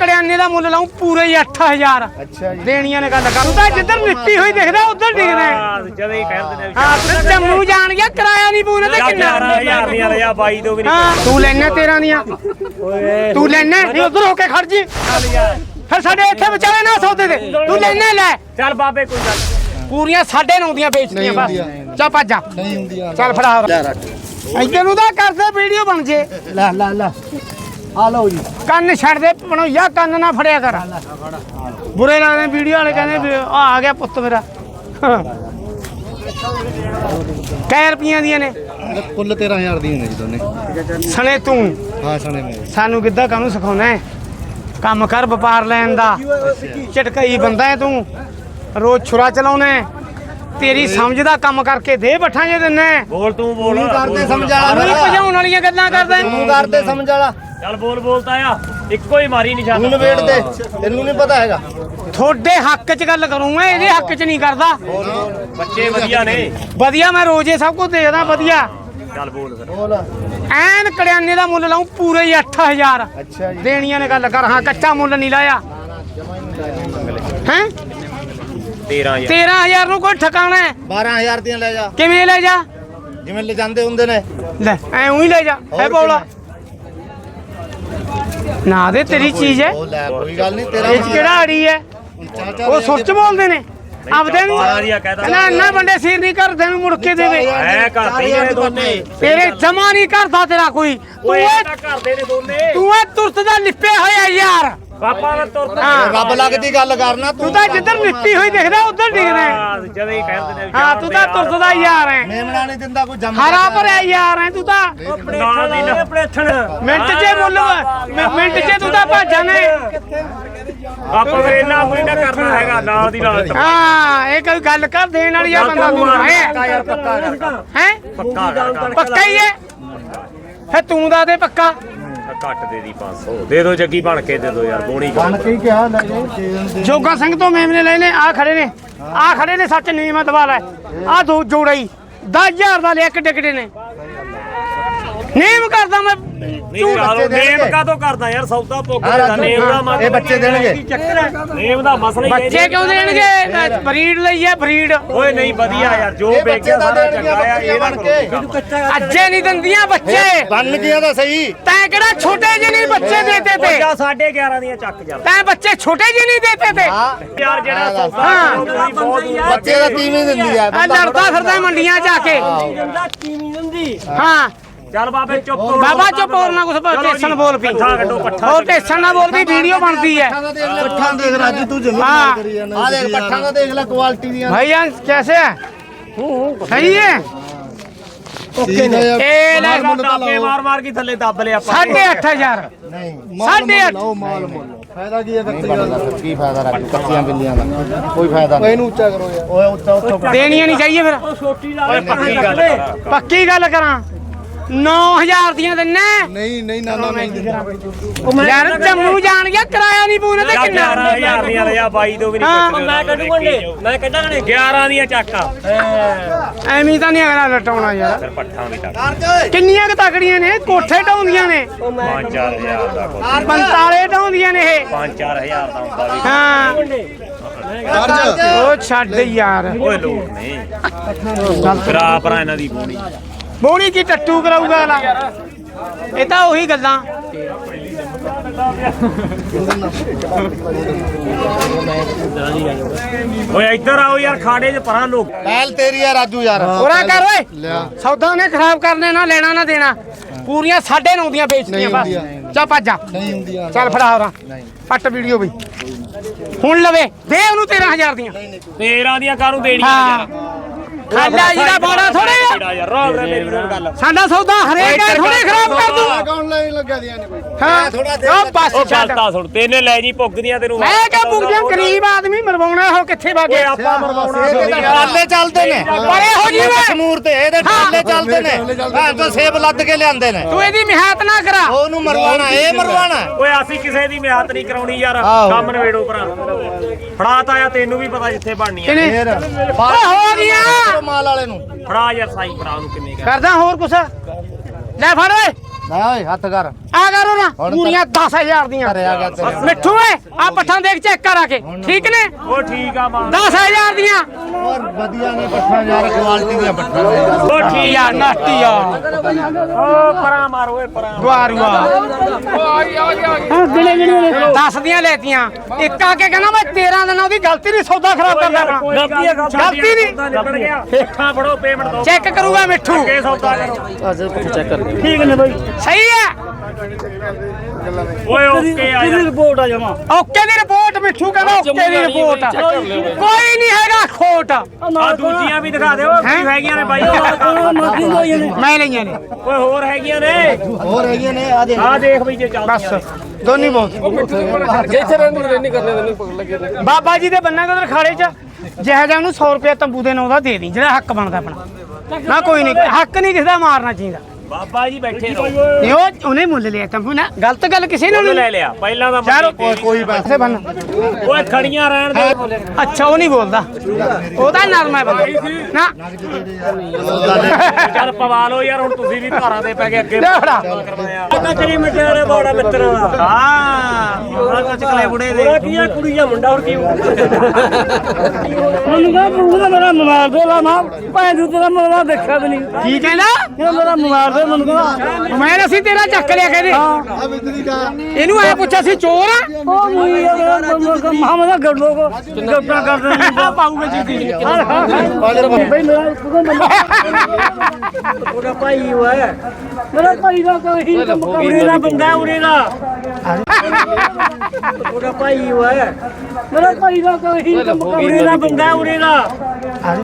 ਕੜਿਆਨੇ ਦਾ ਮੁੱਲ ਲਾਉਂ ਪੂਰੇ ਹੀ 8000 ਅੱਛਾ ਜੀ। ਦੇਣੀਆਂ ਨੇ ਗੱਲ ਕਰ। ਤੂੰ ਤਾਂ ਜਿੱਧਰ ਨਿੱਤੀ ਹੋਈ ਦਿਖਦਾ ਉਧਰ ਡਿੱਗਦਾ ਹੈ। ਜਦੋਂ ਹੀ ਕਹਿੰਦੇ ਨੇ ਹਾਂ ਤੂੰ ਜੰਮੂ ਜਾਣ ਗਿਆ ਕਿਰਾਇਆ ਨਹੀਂ ਪੂਰਾ ਤੇ ਕਿੰਨਾ? 11000 ਦੀਆਂ ਲਿਆ ਬਾਈ ਤੋਂ ਵੀ ਨਹੀਂ ਹਾਂ ਤੂੰ ਲੈਣਾ 13 ਦੀਆਂ। ਓਏ। ਤੂੰ ਲੈਣਾ ਨਹੀਂ ਉਧਰ ਹੋ ਕੇ ਖੜ ਜੀ। ਫਿਰ ਸਾਡੇ ਇੱਥੇ ਵਿਚਾਰੇ ਨਾ ਸੌਦੇ ਦੇ। ਤੂੰ ਲੈਣਾ ਲੈ। ਚੱਲ ਬਾਬੇ ਕੋਈ ਗੱਲ ਨੀ। ਪੂਰੀਆਂ 9.5 ਦੀਆਂ ਵੇਚਦੀਆਂ ਬਸ। ਚਾ ਭੱਜ ਜਾ। ਨਹੀਂ ਹੁੰਦੀਆਂ। ਚੱਲ ਫੜਾ। ਲੈ ਰੱਖ। ਇੱਧਰ ਨੂੰ ਤਾਂ ਕਰਦੇ ਵੀਡੀਓ ਬਣ ਜੇ। ਲੈ ਲੈ ਲੈ। ਆ ਲਓ ਜੀ। ਕੰਨ ਛੱਡ ਦੇ ਬਣੋਇਆ ਕੰਨ ਨਾ ਫੜਿਆ ਕਰ। ਬੁਰੇ ਲੱਗਦੇ ਵੀਡੀਓ ਵਾਲੇ ਕਹਿੰਦੇ ਵੀ ਆ ਆ ਗਿਆ ਪੁੱਤ ਮੇਰਾ। ਕੈ ਰੁਪਈਆਂ ਦੀਆਂ ਨੇ? ਕੁੱਲ 13000 ਦੀਆਂ ਨੇ ਜੀ ਦੋਨੇ। ਸਣੇ ਤੂੰ। ਹਾਂ ਸਣੇ ਨੇ ਸਾਨੂੰ ਕਿੱਦਾਂ ਕਾਹਨੂੰ ਸਿਖਾਉਣਾ ਹੈ? ਕੰਮ ਕਰ ਵਪਾਰ ਲੈਣ ਦਾ। ਝਟਕਈ ਬੰਦਾ ਹੈ ਤੂੰ। ਰੋਜ਼ ਛੁਰਾ ਚਲਾਉਣਾ ਹੈ। ਤੇਰੀ ਸਮਝ ਦਾ ਕੰਮ ਕਰਕੇ ਦੇ ਬੱਠਾਂ ਜੇ ਦਿੰਨਾ ਹੈ। ਬੋਲ ਤੂੰ ਬੋਲ। ਤੂੰ ਕਰਦੇ ਸਮਝ ਵਾਲਾ ਭਜਾਉਣ ਵਾਲੀਆਂ ਗੱਲਾਂ ਕਰਦਾ ਹੈ। ਤੂੰ ਕਰਦੇ ਸਮਝ ਵਾਲਾ। ਚੱਲ ਬੋਲ ਬੋਲਤਾ ਆ। ਇੱਕੋ ਹੀ ਮਾਰੀ ਨਿਸ਼ਾਨਾ। ਤੂੰ ਨਵੇੜ ਦੇ। ਤੈਨੂੰ ਨਹੀਂ ਪਤਾ ਹੈਗਾ। ਤੁਹਾਡੇ ਹੱਕ 'ਚ ਗੱਲ ਕਰੂੰ ਮੈਂ ਇਹਦੇ ਹੱਕ 'ਚ ਨਹੀਂ ਕਰਦਾ। ਬੱਚੇ ਵਧੀਆ ਨੇ। ਵਧੀਆ ਮੈਂ ਰੋਜ਼ੇ ਸਭ ਕੁਝ ਦੇਖਦਾ ਵਧੀਆ। ਚੱਲ ਬੋਲ ਫਿਰ। ਬੋਲ। ਐਨ ਕੜਿਆਨੇ ਦਾ ਮੁੱਲ ਲਾਉਂ ਪੂਰੇ ਹੀ 8000 ਅੱਛਾ ਜੀ। ਦੇਣੀਆਂ ਨੇ ਗੱਲ ਕਰ ਹਾਂ ਕੱਚਾ ਮੁੱਲ ਨਹੀਂ ਲਾਇਆ। ਹੈ? 13000 13000 ਨੂੰ ਕੋਈ ਠਿਕਾਣਾ ਹੈ। 12000 ਦੀਆਂ ਲੈ ਜਾ। ਕਿਵੇਂ ਲੈ ਜਾ? ਜਿਵੇਂ ਲੈ ਜਾਂਦੇ ਹੁੰਦੇ ਨੇ। ਲੈ ਐ ਉਹੀ ਲੈ ਜਾ। ਹੈ ਬੋਲਾ। ਨਾ ਦੇ ਤੇਰੀ ਚੀਜ਼ ਹੈ। ਉਹ ਲੈ ਕੋਈ ਗੱਲ ਨਹੀਂ ਤੇਰਾ ਇਹ 'ਚ ਕਿਹੜਾ ਅੜੀ ਹੈ? ਚਾਚਾ ਉਹ ਸੁੱਚ ਬੋਲਦੇ ਨੇ। ਆਪਦੇ ਨੂੰ ਬਾਰਾਂ ਦੀਆਂ ਕਹਿ ਤਾ। ਨਾ ਨਾ ਬੰਦੇ ਸਿਰ ਨਹੀਂ ਕਰਦੇ ਨੂੰ ਮੁੜ ਕੇ ਦੇਵੇ। ਐ ਕਰਦੀ ਨੇ ਦੋਨੇ। ਤੇਰੇ ਜਮਾ ਨਹੀਂ ਕਰਦਾ ਤੇਰਾ ਕੋਈ। ਤੂੰ ਇਹ ਕਰਦੇ ਨੇ ਦੋਨੇ। ਤੂੰ ਇਹ ਤੁਰਤ ਦਾ ਲਿਪਿਆ ਹੋਇਆ ਯਾਰ। ਪਾਪਾ ਦਾ ਤੁਰਦਾ ਹਾਂ। ਰੱਬ ਲੱਗਦੀ ਗੱਲ ਕਰਨਾ ਤੂੰ ਤਾਂ ਜਿੱਧਰ ਨਿੱਤੀ ਹੋਈ ਦਿਖਦਾ ਉਧਰ ਡਿੱਗਦਾ ਹੈ। ਜਦੋਂ ਹੀ ਕਹਿੰਦੇ ਨੇ ਹਾਂ ਤੂੰ ਤਾਂ ਤੁਰਤ ਦਾ ਯਾਰ ਹੈ। ਮੇਮਣਾ ਨਹੀਂ ਦਿੰਦਾ ਕੋਈ ਜੰਮ ਹਰਾ ਭਰਿਆ ਯਾਰ ਹੈ ਤੂੰ ਤਾਂ। ਨਾ ਦੀ ਨਾ ਮਿੰਟ 'ਚ ਮੁੱਲ ਮਿ- ਮਿੰਟ 'ਚ ਤੂੰ ਤਾਂ ਭੱਜਾਂ ਨੇ ਆਪਾਂ ਫਿਰ ਇੰਨਾ ਕੋਈ ਨਾ ਕਰਨਾ ਹੈਗਾ ਨਾਲ ਦੀ ਨਾਲ ਹਾਂ ਇਹ ਕੋਈ ਗੱਲ ਕਰ ਦੇਣ ਵਾਲੀ ਆ ਬੰਦਾ ਤੂੰ ਹੈ? ਯਾਰ ਪੱਕਾ ਹੈ? ਪੱਕਾ ਹੀ ਹੈ। ਫੇ ਤੂੰ ਦਾ ਦੇ ਪੱਕਾ। ਘੱਟ ਦੇ ਦੀ 500 ਦੇ ਦੋ ਜੱਗੀ ਬਣ ਕੇ ਦੇ ਦੋ ਯਾਰ ਬੋਣੀ ਬਣ ਕੇ ਹੀ ਕਿਹਾ ਲੈ ਜੇ ਦੇ ਦਿੰਦੇ ਜੋਗਾ ਸਿੰਘ ਤੋਂ ਮੇਮਨੇ ਲਏ ਨੇ ਆ ਖੜੇ ਨੇ। ਆ ਖੜੇ ਨੇ ਸੱਚ ਨੀਮਤ ਵਾਲਾ ਆ ਦੋ ਜੋੜਾ ਹੀ 10000 ਦਾ ਲਿਆ ਕਿੱਡੇ ਕਿੱਡੇ ਨੇ। ਨੇਮ ਕਰਦਾ ਮੈਂ ਨਹੀਂ ਨੇਮ ਕਾਦੋਂ ਕਰਦਾ ਯਾਰ ਸੌਦਾ ਆ ਦਾ ਨੇਮ ਦਾ ਮਤਲਬ ਇਹ ਬੱਚੇ ਦੇਣਗੇ। ਚੱਕਰ ਹੈ? ਨੇਮ ਦਾ ਮਸਲਾ ਹੀ ਹੈ ਬੱਚੇ ਕਿਉਂ ਦੇਣਗੇ? ਬਰੀਡ ਲਈ ਹੈ ਬਰੀਡ। ਓਏ ਨਹੀਂ ਵਧੀਆ ਯਾਰ ਜੋ ਇਹ ਬੱਚੇ ਤਾਂ ਸਾਰਾ ਦੇਣਗੇ ਚੰਗਾ ਆ ਇਹ ਨਾ ਬਣ ਕਰੋ। ਕੇ ਅੱਜੇ ਨਹੀਂ ਦਿੰਦੀਆਂ ਬੱਚੇ। ਬਣ ਗਿਆ ਤਾਂ ਸਹੀ। ਤੈਂ ਕਿਹੜਾ ਛੋਟੇ ਜਿਹੇ ਨਹੀਂ ਬੱਚੇ ਦੇਤੇ ਤੇ? ਜਾ 11.5 ਦੀਆਂ ਚੱਕ ਜਾ। ਤੈਂ ਬੱਚੇ ਛੋਟੇ ਜਿਹੇ ਨਹੀਂ ਦੇਤੇ ਤੇ? ਯਾਰ ਜਿਹੜਾ ਸੌਦਾ ਹਾਂ। ਬਹੁਤ ਦੂਰ। ਬੱਚੇ ਦਾ ਤੀਵੀਂ ਦਿੰਦੀ ਆ ਆ ਲੜਦਾ ਫਿਰਦਾ ਮੰਡੀਆਂ ਜਾ ਕੇ। ਹਾਂ। ਚੱਲ ਬਾਬੇ ਚੁੱਪ ਕਰੋ ਬਾਬਾ ਚੁੱਪ ਹੋਰ ਨਾ ਕੁਛ ਟੇਸ਼ਨ ਬੋਲ ਪੀ ਪੱਠਾ ਕੱਢੋ ਪੱਠਾ ਹੋਰ ਟੇਸ਼ਨ ਨਾ ਬੋਲ ਪੀ ਵੀਡੀਓ ਬਣਦੀ ਹੈ ਪੱਠਾਂ ਦੇਖ ਰਾਜੂ ਤੂੰ ਜ਼ਮੀਨ हाँ। ਕਰੀ ਜਾਂਦਾ ਆ ਦੇਖ ਪੱਠਾਂ ਦਾ ਦੇਖ ਲੈ ਕੁਆਲਿਟੀ ਦੀਆਂ भैया कैसे है सही है ਓਕੇ ਨੇ ए ले ਦਾਬੇ ਮਾਰ ਮਾਰ ਕੇ ਥੱਲੇ ਦੱਬ ਲਿਆ ਆਪਾਂ साढ़े आठ हजार ਨਹੀਂ साढ़े आठ ਲਓ ਮਾਲ ਮੁੱਲ ਫਾਇਦਾ ਕੀ ਹੈ ਕੱਚੀ ਗੱਲ ਕੀ ਫਾਇਦਾ ਰੱਖ ਕੱਚੀਆਂ ਬਿੱਲੀਆਂ ਦਾ ਕੋਈ ਫਾਇਦਾ ਨਹੀਂ ਇਹਨੂੰ ਉੱਚਾ ਕਰੋ ਯਾਰ ਓਏ ਉੱਚਾ ਉੱਥੋਂ देनी नहीं चाहिए फिर ਓਏ ਪੱਕੀ ਗੱਲ ਕਰ पक्की गल करा 9000 ਦੀਆਂ ਦਿੰਨੇ ਨਹੀਂ ਨਹੀਂ ਨਾ ਨਾ ਨਹੀਂ ਯਾਰ ਜੰਮੂ ਜਾਣ ਗਿਆ ਕਿਰਾਇਆ ਨਹੀਂ ਪੂਰਾ ਤੇ ਕਿੰਨਾ 11000 ਦੀਆਂ ਲਿਆ ਬਾਈ ਤੋਂ ਵੀ ਨਹੀਂ ਹਾਂ। ਪੁੱਛਦੇ ਮੈਂ ਕੱਢੂਗਾ ਮੈਂ ਕੱਢਾਂਗੇ 11 ਦੀਆਂ ਚੱਕ। ਐਵੇਂ ਤਾਂ ਨਹੀਂ ਅਗਲਾ ਲਟਾਉਣਾ ਯਾਰ। ਫਿਰ ਪੱਠਾਂ ਵੀ ਚੱਕ। ਕਿੰਨੀਆਂ ਕੁ ਤਕੜੀਆਂ ਨੇ? ਕੋਠੇ ਢਾਉਂਦੀਆਂ ਨੇ। 5-4000 ਦਾ ਕੋਈ 45 ਢਾਉਂਦੀਆਂ ਨੇ ਇਹ। 5-4000 ਦਾ ਹੁੰਦਾ ਵੀ। ਹਾਂ। ਉਹ ਛੱਡ ਯਾਰ। ਓਏ ਲੋਕ ਨਹੀਂ। ਫਿਰ ਆਪਰਾ ਇਹਨਾਂ ਦੀ ਬੋਣੀ। ਬੋਣੀ ਕੀ ਟੱਟੂ ਕਰਾਊਗਾ ਅਗਲਾ? ਇਹ ਤਾਂ ਉਹੀ ਗੱਲਾਂ। ਓਏ ਇੱਧਰ ਆਓ ਯਾਰ ਖਾੜੇ 'ਚ ਪਰਾਂ ਲੋਕ। ਪਹਿਲ ਤੇਰੀ ਆ ਰਾਜੂ ਯਾਰ। ਹੋਰਾ ਕਰ ਓਏ। ਸੌਦਾ ਨੇ ਖਰਾਬ ਕਰਨੇ ਨਾ ਲੈਣਾ ਨਾ ਦੇਣਾ। ਪੂਰੀਆਂ 9.5 ਦੀਆਂ ਵੇਚਦੀਆਂ ਨਹੀਂ ਬਸ। ਚਾ ਭੱਜਾ ਨਹੀਂ ਹੁੰਦੀਆਂ। ਚੱਲ ਫੜਾ ਹੋਰਾ। ਪੱਟ ਵੀਡੀਓ ਬਈ ਹੁਣ ਲਵੇ ਦੇ ਉਹਨੂੰ 13000 ਦੀਆਂ। 13 ਦੀਆਂ ਕਾਹਨੂੰ ਦੇਣੀਆਂ ਯਾਰ? ਖਾਲਾ ਇਹਦਾ ਬੋੜਾ ਥੋੜੇ ਜਿਹੜਾ ਯਾਰ ਰੋਲ ਰੇ ਮੇਰੀ ਨਾਲ ਗੱਲ। ਸਾਡਾ ਸੌਦਾ ਹਰੇਕ ਥੋੜੇ ਖਰਾਬ ਕਰ ਦੂੰ। ਅਕਾਊਂਟ ਲਾਈਨ ਲੱਗਿਆ ਦੀਆਂ ਨੇ ਕੋਈ? ਹਾਂ। ਥੋੜਾ ਦੇ ਉਹ ਬਸ ਉਹ ਛੱਡ। ਗਲਤਾ ਸੁਣ ਤੈਨੇ ਲੈ ਜੀ ਪੁੱਗਦੀਆਂ ਤੈਨੂੰ ਮੈਂ ਕਿਹਾ ਬੁਗਦਿਆਂ ਗਰੀਬ ਆਦਮੀ ਮਰਵਾਉਣਾ ਉਹ ਕਿੱਥੇ ਵਗ ਓਏ ਗਿਆ ਆਪਾਂ ਮਰਵਾਉਣਾ ਇਹ ਥੋੜ੍ਹੀ ਤਾਂ ਯਾਰ। ਟਰਾਲੇ ਚੱਲਦੇ ਨੇ। ਪਰ ਇਹੋ ਜਿਹੀ ਵੇ ਕਸ਼ਮੂਰ ਤੇ ਇਹਦੇ ਟਰਾਲੇ ਚੱਲਦੇ ਨੇ। ਹਾਂ ਤਾਂ ਸੇਬ ਲੱਦ ਕੇ ਲਿਆਂਦੇ ਨੇ। ਤੂੰ ਇਹਦੀ ਮਿਹਨਤ ਨਾ ਕਰਾ। ਉਹਨੂੰ ਮਰਵਾਣਾ ਇਹ ਮਰਵਾਣਾ ਓਏ ਅਸੀਂ ਕਿਸੇ ਦੀ ਮਿਹਨਤ ਨਹੀਂ ਕਰਾਉਣੀ ਯਾਰ। ਆਹੋ। ਕੰਮ ਨਵੇੜੋ ਭਰਾ। ਫੜਾ ਤਾਂ ਆ ਤੈਨੂੰ ਵੀ ਪਤਾ ਜਿੱਥੇ ਬਣਨੀ ਆ। ਕਿਨੇ ਫੇਰ। ਓਏ ਹੋ ਗਿਆ ਮਾਲ ਵਾਲੇ ਨੂੰ। ਫੜਾ ਯਾਰ ਸਾਈ ਭਰਾ ਨੂੰ ਕਿੰਨੇ ਕਰ ਕਰਦਾ ਹੋਰ ਕੁਛ। ਲੈ ਫੜ ਓਏ। ਨਾ ਓਏ ਹੱਥ ਕਰ। ਆ ਕਰੋ ਨਾ ਹੁਣ ਤਾਂ- ਪੂਰੀਆਂ 10000 ਦੀਆਂ। ਘਰੇ ਆ ਗਿਆ ਤੇਰੇ ਮਿੱਠੂ ਏ ਆ ਪੱਠਾਂ ਦੇਖ ਚੈੱਕ ਕਰਾ ਕੇ। ਠੀਕ ਨੇ? ਉਹ ਠੀਕ ਆ ਮਾਂ। 10000 ਦੀਆਂ। ਹੋਰ ਵਧੀਆ ਨੇ ਪੱਠਾ ਯਾਰ ਕੁਆਲਿਟੀ ਦੀਆਂ ਪੱਠਾ ਨੇ। ਯਾਰ। ਉਹ ਠੀਕ ਯਾਰ ਨਾਟੀ ਆ। ਉਹ ਪਰਾਂ ਮਾਰ ਓਏ ਪਰਾਂ। ਗਵਾਰੂਆ ਗਿਣੇ ਗਿਣੇ 10 ਦੀਆਂ ਲੈਤੀਆਂ। ਇੱਕ ਆ ਕੇ ਕਹਿੰਦਾ ਮੈਂ 13 ਦਿਨਾਂ ਉਹਦੀ ਗਲਤੀ ਨਹੀਂ ਸੌਦਾ ਖਰਾਬ ਕਰਦਾ ਆਪਣਾ। ਗਲਤੀ ਹੈ ਗਲਤੀ ਨਹੀਂ। ਨਿਕਲ ਗਿਆ। ਹੇਠਾਂ ਫੜੋ ਪੇਮੈਂਟ ਦੋ। ਚੈੱਕ ਕਰੂਗਾ ਮਿੱਠੂ। ਕੇ ਸੌਦਾ ਕਰੋ। ਠੀਕ ਨੇ ਬਾਈ। ਸਹੀ ਹੈ। ਓਏ ਓਕੇ ਆ ਯਾਰ। ਰਿਪੋਰਟ ਆ ਜਾਵਾ ਓਕੇ ਦੀ ਰਿਪੋਰਟ ਮਿੱਠੂ ਕਹਿੰਦਾ ਓਕੇ ਦੀ ਰਿਪੋਰਟ ਕੋਈ ਨਹੀਂ ਹੈਗਾ ਖੋਟ। ਆ ਦੂਜੀਆਂ ਵੀ ਦਿਖਾ ਦਿਓ ਕੀ ਹੈਗੀਆਂ ਨੇ ਬਾਈ। ਮਰਜ਼ੀ ਹੋਈ ਨੇ। ਮੈਂ ਲਈਆਂ ਨੇ। ਓਏ ਹੋਰ ਹੈਗੀਆਂ ਨੇ। ਹੋਰ ਹੈਗੀਆਂ ਨੇ ਆ ਦੇ ਆ ਦੇਖ ਬਈ ਜੇ ਚੱਲ ਬਸ ਦੋਨੀ ਬਹੁਤ ਬਾਬਾ ਜੀ ਦੇ ਬੰਨਾ ਦੇ ਖਾੜੇ ਚ ਜਿਹੋ ਜਿਹਾ ਉਹਨੂੰ 100 ਰੁਪਏ ਤੰਬੂ ਦੇ ਨਾਂ ਦਾ ਦੇ ਦੀ ਜਿਹੜਾ ਹੱਕ ਬਣਦਾ ਆਪਣਾ। ਨਾ ਕੋਈ ਨਹੀਂ ਹੱਕ ਨਹੀਂ ਕਿਸੇ ਦਾ ਮਾਰਨਾ ਚਾਹੀਦਾ। ਬਾਬਾ ਜੀ ਬੈਠੇ ਰਹੋ। ਨਹੀਂ ਉਹ ਉਹਨੇ ਮੁੱਲ ਲਿਆ ਤੰਬੂ ਨਾ। ਗਲਤ ਗੱਲ ਕਿਸੇ ਨੇ ਉਹਨੇ ਨਹੀਂ ਲੈ ਲਿਆ ਪਹਿਲਾਂ ਮੰਡੀ ਤੇ। ਕੋਈ ਪੈਸੇ ਬੰਨ। ਓਏ ਖੜੀਆਂ ਰਹਿਣ ਦੇ। ਅੱਛਾ ਉਹ ਨਹੀਂ ਬੋਲਦਾ। ਉਹ ਤਾਂ ਨਰਮ ਹੈ ਬੰਦਾ। ਨਾ। ਚੱਲ ਪਵਾ ਲਓ ਯਾਰ ਹੁਣ ਤੁਸੀਂ ਵੀ ਧਾਰਾਂ ਤੇ ਪੈ ਗਏ ਅੱਗੇ। ਲੈ ਫੜਾ। ਕਰਵਾਇਆ। ਤਾਂ ਤੇਰੀ ਮਿੱਟੇ ਵਾਲੇ ਬੋੜਾ ਮਿੱਤਰ ਦਾ ਹਾਂ। ਉਹ ਤਾਂ ਚਕਲੇ ਬੁੜੇ ਦੇ ਕੀ ਆ ਕੁੜੀ ਆ ਮੁੰਡਾ ਹੋਰ ਕੀ ਮੈਨੂੰ ਕਹਾ ਤੂੰ ਤਾਂ ਮੇਰਾ ਮੋਬਾਈਲ ਦੇ ਲਾ ਮਾਂ ਭਾਂ ਤੂੰ ਤੇਰਾ ਮੋਬਾਈਲ ਦੇਖਿਆ ਵੀ ਨਹੀਂ ਕੀ ਕਹਿੰਦਾ ਇਹ ਮੇਰਾ ਮੋਬਾਈਲ ਦੇ ਮੈਨੂੰ ਕਹਾ ਮੈਂ ਅਸੀਂ ਤੇਰਾ ਚੱਕ ਲਿਆ ਕਹਿੰਦੇ ਆ ਵਿਤਰੀ ਦਾ ਇਹਨੂੰ ਐ ਪੁੱਛਿਆ ਸੀ ਚੋਰ ਆ ਉਹ ਨਹੀਂ ਮਹਾਮਦ ਗੱਡੋ ਕੋ ਗੱਡਾ ਕਰ ਦਿੰਦੇ ਪਾਊਗਾ ਜੀ ਬਈ ਮੇਰਾ ਕੁਦੋਂ ਬੰਦਾ ਉਹਦਾ ਭਾਈ ਹੋਇਆ ਮੇਰਾ ਭਾਈ ਦਾ ਕੋਈ ਉਰੇ ਦਾ ਬੰਦਾ ਉਰੇ ਦਾ। ਉਹਦਾ ਭਾਈ ਹੋਇਆ ਮੇਰਾ ਭਾਈ ਦਾ ਕੋਈ ਉਰੇ ਦਾ ਬੰਦਾ ਉਰੇ ਦਾ।